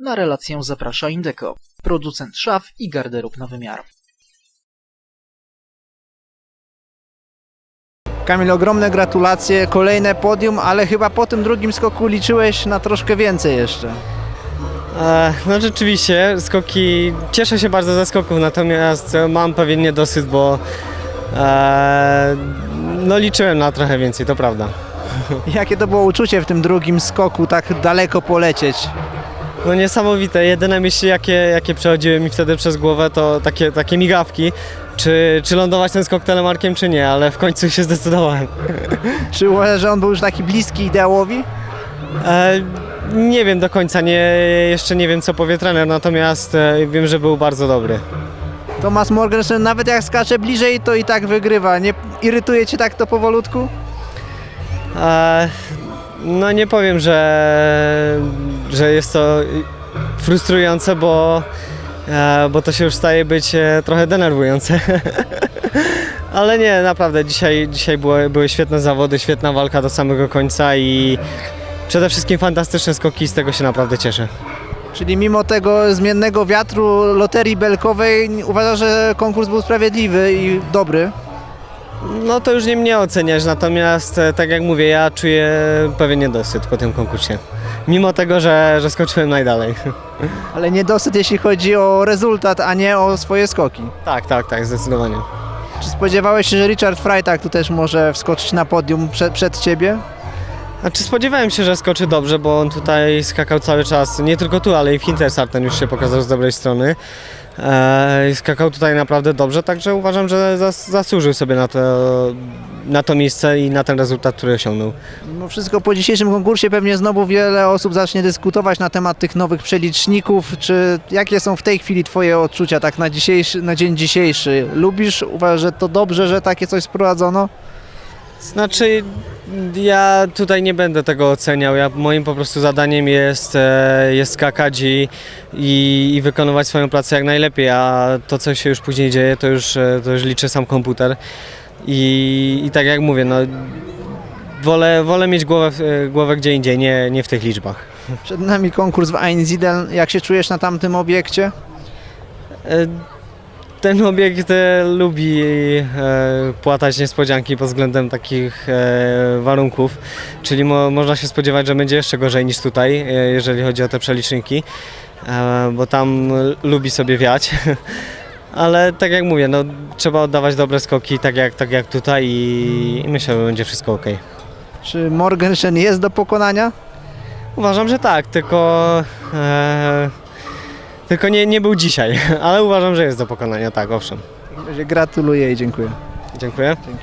Na relację zaprasza Indeco, producent szaf i garderób na wymiar. Kamil, ogromne gratulacje, kolejne podium, ale chyba po tym drugim skoku liczyłeś na troszkę więcej jeszcze. E, No rzeczywiście, skoki, cieszę się bardzo ze skoków, natomiast mam pewien niedosyt, bo e, no liczyłem na trochę więcej, to prawda. Jakie to było uczucie w tym drugim skoku, tak daleko polecieć? No niesamowite, jedyne myśli jakie, jakie przechodziły mi wtedy przez głowę to takie, takie migawki, czy, czy lądować ten skok telemarkiem czy nie, ale w końcu się zdecydowałem. Czy uważasz, że on był już taki bliski ideałowi? E, nie wiem do końca, nie, jeszcze nie wiem co powie trener, natomiast e, wiem, że był bardzo dobry. Thomas Morgenstern nawet jak skacze bliżej, to i tak wygrywa. Nie irytuje cię tak to powolutku? E, No nie powiem, że, że jest to frustrujące, bo, e, bo to się już staje być e, trochę denerwujące. Ale nie, naprawdę dzisiaj, dzisiaj były, były świetne zawody, świetna walka do samego końca i przede wszystkim fantastyczne skoki, z tego się naprawdę cieszę. Czyli mimo tego zmiennego wiatru loterii belkowej uważasz, że konkurs był sprawiedliwy i dobry? No to już nie mnie oceniać, natomiast e, tak jak mówię, ja czuję pewien niedosyt po tym konkursie. Mimo tego, że, że skoczyłem najdalej. Ale niedosyt jeśli chodzi o rezultat, a nie o swoje skoki. Tak, tak, tak, zdecydowanie. Czy spodziewałeś się, że Richard Freitag tu też może wskoczyć na podium przed, przed ciebie? Znaczy spodziewałem się, że skoczy dobrze, bo on tutaj skakał cały czas, nie tylko tu, ale i w Hintersarten już się pokazał z dobrej strony. Eee, skakał tutaj naprawdę dobrze, także uważam, że zas, zasłużył sobie na to, na to miejsce i na ten rezultat, który osiągnął. Mimo wszystko po dzisiejszym konkursie pewnie znowu wiele osób zacznie dyskutować na temat tych nowych przeliczników. Czy jakie są w tej chwili Twoje odczucia tak na, dzisiejszy, na dzień dzisiejszy? Lubisz? Uważasz, że to dobrze, że takie coś sprowadzono? Znaczy, ja tutaj nie będę tego oceniał. Ja, moim po prostu zadaniem jest, e, jest skakać i, i, i wykonywać swoją pracę jak najlepiej, a to, co się już później dzieje, to już, e, to już liczy sam komputer. I, i tak jak mówię, no, wolę, wolę mieć głowę, w- e, głowę gdzie indziej, nie, nie w tych liczbach. Przed nami konkurs w Einsiedeln. Jak się czujesz na tamtym obiekcie? E, Ten obiekt lubi e, płatać niespodzianki pod względem takich e, warunków, czyli mo, można się spodziewać, że będzie jeszcze gorzej niż tutaj, e, jeżeli chodzi o te przeliczniki, bo tam lubi sobie wiać. Ale tak jak mówię, no, trzeba oddawać dobre skoki, tak jak, tak jak tutaj i, i myślę, że będzie wszystko ok. Czy Morgenstern jest do pokonania? Uważam, że tak, tylko, e, tylko nie, nie był dzisiaj, ale uważam, że jest do pokonania, tak, owszem. Gratuluję i dziękuję. Dziękuję.